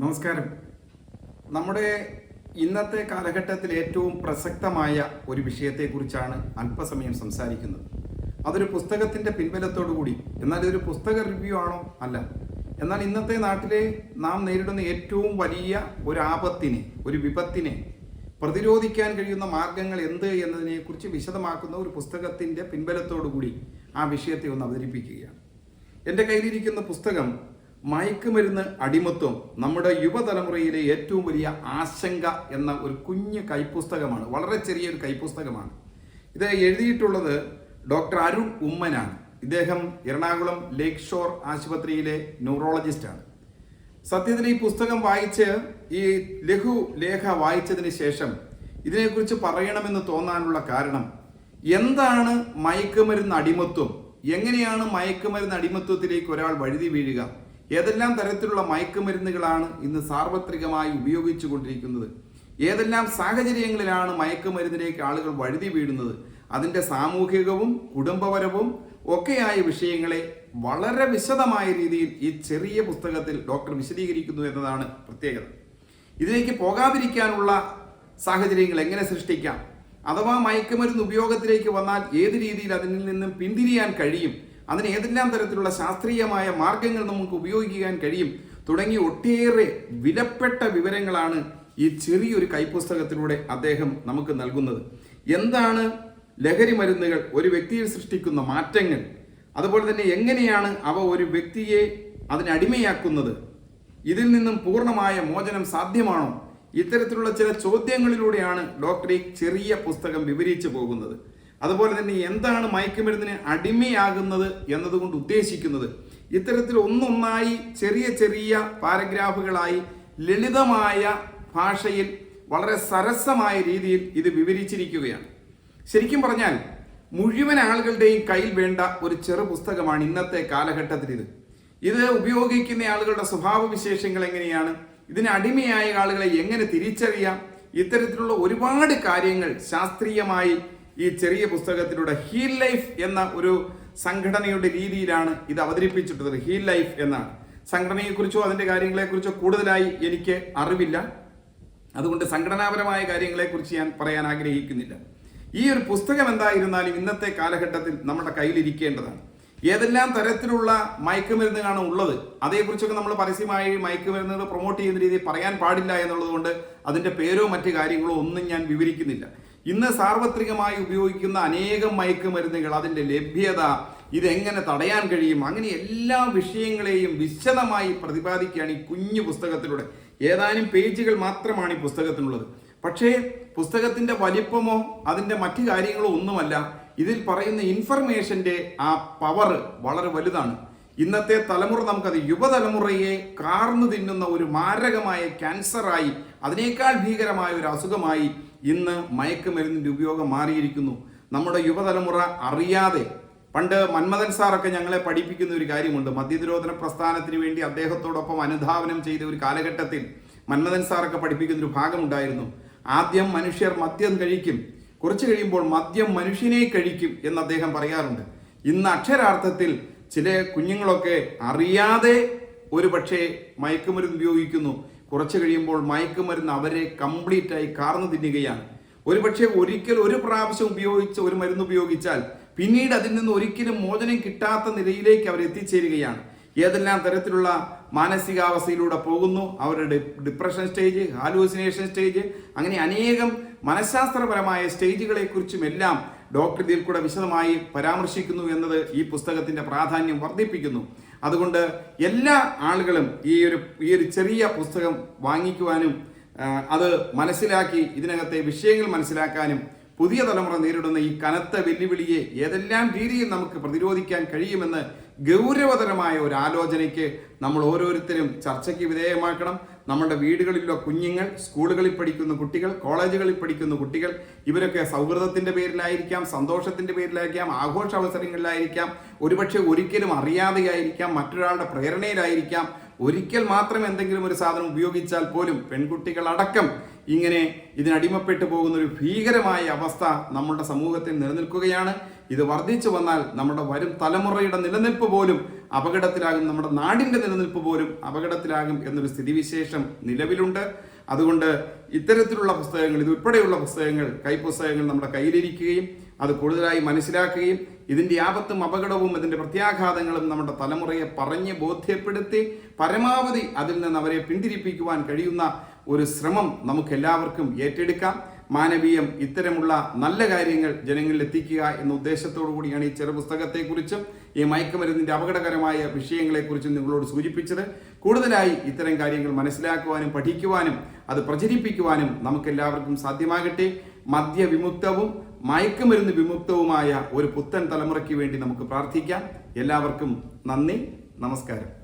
നമസ്കാരം. നമ്മുടെ ഇന്നത്തെ കാലഘട്ടത്തിൽ ഏറ്റവും പ്രസക്തമായ ഒരു വിഷയത്തെക്കുറിച്ചാണ് അല്പസമയം സംസാരിക്കുന്നത്. അതൊരു പിൻബലത്തോടു കൂടി എന്നാൽ ഇതൊരു പുസ്തക റിവ്യൂ ആണോ? അല്ല. എന്നാൽ ഇന്നത്തെ നാട്ടിലെ നാം നേരിടുന്ന ഏറ്റവും വലിയ ഒരു ആപത്തിനെ ഒരു വിപത്തിനെ പ്രതിരോധിക്കാൻ കഴിയുന്ന മാർഗങ്ങൾ എന്ത് എന്നതിനെക്കുറിച്ച് വിശദമാക്കുന്ന ഒരു പിൻബലത്തോടു കൂടി ആ വിഷയത്തെ ഒന്ന് അവതരിപ്പിക്കുകയാണ്. എന്റെ കയ്യിലിരിക്കുന്ന പുസ്തകം മയക്കുമരുന്ന് അടിമത്വം നമ്മുടെ യുവതലമുറയിലെ ഏറ്റവും വലിയ ആശങ്ക എന്ന ഒരു കുഞ്ഞ് കൈപ്പുസ്തകമാണ് വളരെ ചെറിയൊരു കൈപ്പുസ്തകമാണ്. ഇത് എഴുതിയിട്ടുള്ളത് ഡോക്ടർ അരുൺ ഉമ്മനാണ്. ഇദ്ദേഹം എറണാകുളം ലേക്ക് ഷോർ ആശുപത്രിയിലെ ന്യൂറോളജിസ്റ്റാണ് സത്യത്തിൽ ഈ പുസ്തകം വായിച്ച് ഈ ലഘു ലേഖ വായിച്ചതിന് ശേഷം ഇതിനെക്കുറിച്ച് പറയണമെന്ന് തോന്നാനുള്ള കാരണം എന്താണ് മയക്കുമരുന്ന് അടിമത്വം? എങ്ങനെയാണ് മയക്കുമരുന്ന് അടിമത്വത്തിലേക്ക് ഒരാൾ വഴുതി വീഴുക? ഏതെല്ലാം തരത്തിലുള്ള മയക്കുമരുന്നുകളാണ് ഇന്ന് സാർവത്രികമായി ഉപയോഗിച്ചു കൊണ്ടിരിക്കുന്നത് ഏതെല്ലാം സാഹചര്യങ്ങളിലാണ് മയക്കുമരുന്നിലേക്ക് ആളുകൾ വഴുതി വീഴുന്നത്? അതിന്റെ സാമൂഹികവും കുടുംബപരവും ഒക്കെയായ വിഷയങ്ങളെ വളരെ വിശദമായ രീതിയിൽ ഈ ചെറിയ പുസ്തകത്തിൽ ഡോക്ടർ വിശദീകരിക്കുന്നു എന്നതാണ് പ്രത്യേകത. ഇതിലേക്ക് പോകാതിരിക്കാനുള്ള സാഹചര്യങ്ങൾ എങ്ങനെ സൃഷ്ടിക്കാം? അഥവാ മയക്കുമരുന്ന് ഉപയോഗത്തിലേക്ക് വന്നാൽ ഏത് രീതിയിൽ അതിൽ നിന്നും പിന്തിരിയാൻ കഴിയും? അതിന് ഏതെല്ലാം തരത്തിലുള്ള ശാസ്ത്രീയമായ മാർഗങ്ങൾ നമുക്ക് ഉപയോഗിക്കാൻ കഴിയും തുടങ്ങി ഒട്ടേറെ വിലപ്പെട്ട വിവരങ്ങളാണ് ഈ ചെറിയൊരു കൈപ്പുസ്തകത്തിലൂടെ അദ്ദേഹം നമുക്ക് നൽകുന്നത്. എന്താണ് ലഹരി മരുന്നുകൾ? ഒരു വ്യക്തിയിൽ സൃഷ്ടിക്കുന്ന മാറ്റങ്ങൾ. അതുപോലെ തന്നെ എങ്ങനെയാണ് അവ ഒരു വ്യക്തിയെ അതിനടിമയാക്കുന്നത് ഇതിൽ നിന്നും പൂർണമായ മോചനം സാധ്യമാണോ? ഇത്തരത്തിലുള്ള ചില ചോദ്യങ്ങളിലൂടെയാണ് ഡോക്ടർ ഈ ചെറിയ പുസ്തകം വിവരിച്ചു പോകുന്നത്. അതുപോലെ തന്നെ എന്താണ് മയക്കുമരുന്നിന് അടിമയാകുന്നത് എന്നതുകൊണ്ട് ഉദ്ദേശിക്കുന്നത് ഇത്തരത്തിൽ ഒന്നൊന്നായി ചെറിയ ചെറിയ പാരഗ്രാഫുകളായി ലളിതമായ ഭാഷയിൽ വളരെ സരസമായ രീതിയിൽ ഇത് വിവരിച്ചിരിക്കുകയാണ്. ശരിക്കും പറഞ്ഞാൽ മുഴുവൻ ആളുകളുടെയും കയ്യിൽ വേണ്ട ഒരു ചെറു പുസ്തകമാണ് ഇന്നത്തെ കാലഘട്ടത്തിൽ ഇത്. ഇത് ഉപയോഗിക്കുന്ന ആളുകളുടെ സ്വഭാവ വിശേഷങ്ങൾ എങ്ങനെയാണ്? ഇതിന് അടിമയായ ആളുകളെ എങ്ങനെ തിരിച്ചറിയാം? ഇത്തരത്തിലുള്ള ഒരുപാട് കാര്യങ്ങൾ ശാസ്ത്രീയമായി ഈ ചെറിയ പുസ്തകത്തിലൂടെ ഹീൽ ലൈഫ് എന്ന ഒരു സംഘടനയുടെ രീതിയിലാണ് ഇത് അവതരിപ്പിച്ചിട്ടുള്ളത്. ഹീൽ ലൈഫ് എന്നാണ്. സംഘടനയെക്കുറിച്ചോ അതിന്റെ കാര്യങ്ങളെക്കുറിച്ചോ കൂടുതലായി എനിക്ക് അറിവില്ല. അതുകൊണ്ട് സംഘടനാപരമായ കാര്യങ്ങളെക്കുറിച്ച് ഞാൻ പറയാൻ ആഗ്രഹിക്കുന്നില്ല. ഈ ഒരു പുസ്തകം എന്തായിരുന്നാലും ഇന്നത്തെ കാലഘട്ടത്തിൽ നമ്മുടെ കയ്യിലിരിക്കേണ്ടതാണ്. ഏതെല്ലാം തരത്തിലുള്ള മയക്കുമരുന്നുകളാണ് ഉള്ളത് അതേക്കുറിച്ചൊക്കെ നമ്മൾ പരസ്യമായി മയക്കുമരുന്നുകൾ പ്രൊമോട്ട് ചെയ്യുന്ന രീതിയിൽ പറയാൻ പാടില്ല എന്നുള്ളതുകൊണ്ട് അതിന്റെ പേരോ മറ്റു കാര്യങ്ങളോ ഒന്നും ഞാൻ വിവരിക്കുന്നില്ല. ഇന്ന് സാർവത്രികമായി ഉപയോഗിക്കുന്ന അനേകം മയക്കുമരുന്നുകൾ അതിന്റെ ലഭ്യത ഇതെങ്ങനെ തടയാൻ കഴിയും അങ്ങനെ എല്ലാ വിഷയങ്ങളെയും വിശദമായി പ്രതിപാദിക്കുകയാണ് ഈ കുഞ്ഞു പുസ്തകത്തിലൂടെ. ഏതാനും പേജുകൾ മാത്രമാണ് ഈ പുസ്തകത്തിനുള്ളത്. പക്ഷേ പുസ്തകത്തിന്റെ വലിപ്പമോ അതിന്റെ മറ്റു കാര്യങ്ങളോ ഒന്നുമല്ല. ഇതിൽ പറയുന്ന ഇൻഫർമേഷന്റെ ആ പവർ വളരെ വലുതാണ്. ഇന്നത്തെ തലമുറ നമുക്കത് യുവതലമുറയെ കാർന്നു തിന്നുന്ന ഒരു മാരകമായ ക്യാൻസറായി അതിനേക്കാൾ ഭീകരമായ ഒരു അസുഖമായി ഇന്ന് മയക്കുമരുന്നിന്റെ ഉപയോഗം മാറിയിരിക്കുന്നു. നമ്മുടെ യുവതലമുറ അറിയാതെ പണ്ട് മന്മഥൻ സാറൊക്കെ ഞങ്ങളെ പഠിപ്പിക്കുന്ന ഒരു കാര്യമുണ്ട്. മദ്യനിരോധന പ്രസ്ഥാനത്തിന് വേണ്ടി അദ്ദേഹത്തോടൊപ്പം അനുധാവനം ചെയ്ത ഒരു കാലഘട്ടത്തിൽ മന്മഥൻ സാറൊക്കെ പഠിപ്പിക്കുന്ന ഒരു ഭാഗമുണ്ടായിരുന്നു. ആദ്യം മനുഷ്യർ മദ്യം കഴിക്കും. കുറച്ച് കഴിയുമ്പോൾ മദ്യം മനുഷ്യനെ കഴിക്കും എന്ന് അദ്ദേഹം പറയാറുണ്ട്. ഇന്ന് അക്ഷരാർത്ഥത്തിൽ ചില കുഞ്ഞുങ്ങളൊക്കെ അറിയാതെ ഒരു പക്ഷേ മയക്കുമരുന്ന് ഉപയോഗിക്കുന്നു. കുറച്ചു കഴിയുമ്പോൾ മയക്കുമരുന്ന് അവരെ കംപ്ലീറ്റ് ആയി കാർന്നു തിന്നുകയാണ്. ഒരുപക്ഷെ ഒരിക്കൽ ഒരു പ്രാവശ്യം ഉപയോഗിച്ച് ഒരു മരുന്ന് ഉപയോഗിച്ചാൽ പിന്നീട് അതിൽ നിന്ന് ഒരിക്കലും മോചനം കിട്ടാത്ത നിലയിലേക്ക് അവർ എത്തിച്ചേരുകയാണ്. ഏതെല്ലാം തരത്തിലുള്ള മാനസികാവസ്ഥയിലൂടെ പോകുന്നു? അവരുടെ ഡിപ്രഷൻ സ്റ്റേജ് ഹാലൂസിനേഷൻ സ്റ്റേജ് അങ്ങനെ അനേകം മനഃശാസ്ത്രപരമായ സ്റ്റേജുകളെ കുറിച്ചും എല്ലാം ഡോക്ടർ ഇതിൽ കൂടെ വിശദമായി പരാമർശിക്കുന്നു എന്നത് ഈ പുസ്തകത്തിന്റെ പ്രാധാന്യം വർദ്ധിപ്പിക്കുന്നു. അതുകൊണ്ട് എല്ലാ ആളുകളും ഈ ഒരു ഈ ഒരു ചെറിയ പുസ്തകം വാങ്ങിക്കുവാനും അത് മനസ്സിലാക്കി ഇതിനകത്തെ വിഷയങ്ങൾ മനസ്സിലാക്കാനും പുതിയ തലമുറ നേരിടുന്ന ഈ കനത്ത വെല്ലുവിളിയെ ഏതെല്ലാം രീതിയിൽ നമുക്ക് പ്രതിരോധിക്കാൻ കഴിയുമെന്ന് ഗൗരവതരമായ ഒരു ആലോചനയ്ക്ക് നമ്മൾ ഓരോരുത്തരും ചർച്ചയ്ക്ക് വിധേയമാക്കണം. നമ്മുടെ വീടുകളിലുള്ള കുഞ്ഞുങ്ങൾ സ്കൂളുകളിൽ പഠിക്കുന്ന കുട്ടികൾ കോളേജുകളിൽ പഠിക്കുന്ന കുട്ടികൾ ഇവരൊക്കെ സൗഹൃദത്തിന്റെ പേരിലായിരിക്കാം സന്തോഷത്തിന്റെ പേരിലായിരിക്കാം ആഘോഷ അവസരങ്ങളിലായിരിക്കാം ഒരുപക്ഷെ ഒരിക്കലും അറിയാതെയായിരിക്കാം മറ്റൊരാളുടെ പ്രേരണയിലായിരിക്കാം. ഒരിക്കൽ മാത്രം എന്തെങ്കിലും ഒരു സാധനം ഉപയോഗിച്ചാൽ പോലും പെൺകുട്ടികളടക്കം ഇങ്ങനെ ഇതിനടിമപ്പെട്ടു പോകുന്ന ഒരു ഭീകരമായ അവസ്ഥ നമ്മുടെ സമൂഹത്തിൽ നിലനിൽക്കുകയാണ്. ഇത് വർദ്ധിച്ചു വന്നാൽ നമ്മുടെ വരും തലമുറയുടെ നിലനിൽപ്പ് പോലും അപകടത്തിലാകും. നമ്മുടെ നാടിന്റെ നിലനിൽപ്പ് പോലും അപകടത്തിലാകും എന്നൊരു സ്ഥിതിവിശേഷം നിലവിലുണ്ട്. അതുകൊണ്ട് ഇത്തരത്തിലുള്ള പുസ്തകങ്ങൾ ഇതുൾപ്പെടെയുള്ള പുസ്തകങ്ങൾ കൈപ്പുസ്തകങ്ങൾ നമ്മുടെ കയ്യിലിരിക്കുകയും അത് കൂടുതലായി മനസ്സിലാക്കുകയും ഇതിന്റെ ആപത്തും അപകടവും ഇതിന്റെ പ്രത്യാഘാതങ്ങളും നമ്മുടെ തലമുറയെ പറഞ്ഞ് ബോധ്യപ്പെടുത്തി പരമാവധി അതിൽ നിന്ന് അവരെ പിന്തിരിപ്പിക്കുവാൻ കഴിയുന്ന ഒരു ശ്രമം നമുക്ക് എല്ലാവർക്കും ഏറ്റെടുക്കാം. മാനവീയം ഇത്തരമുള്ള നല്ല കാര്യങ്ങൾ ജനങ്ങളിൽ എത്തിക്കുക എന്ന ഉദ്ദേശത്തോടു കൂടിയാണ് ഈ ചെറു പുസ്തകത്തെക്കുറിച്ചും ഈ മയക്കുമരുന്നിന്റെ അപകടകരമായ വിഷയങ്ങളെക്കുറിച്ചും നിങ്ങളോട് സൂചിപ്പിച്ചത്. കൂടുതലായി ഇത്തരം കാര്യങ്ങൾ മനസ്സിലാക്കുവാനും പഠിക്കുവാനും അത് പ്രചരിപ്പിക്കുവാനും നമുക്കെല്ലാവർക്കും സാധ്യമാകട്ടെ. മദ്യവിമുക്തവും മയക്കുമരുന്ന് വിമുക്തവുമായ ഒരു പുത്തൻ തലമുറയ്ക്ക് വേണ്ടി നമുക്ക് പ്രാർത്ഥിക്കാം. എല്ലാവർക്കും നന്ദി. നമസ്കാരം.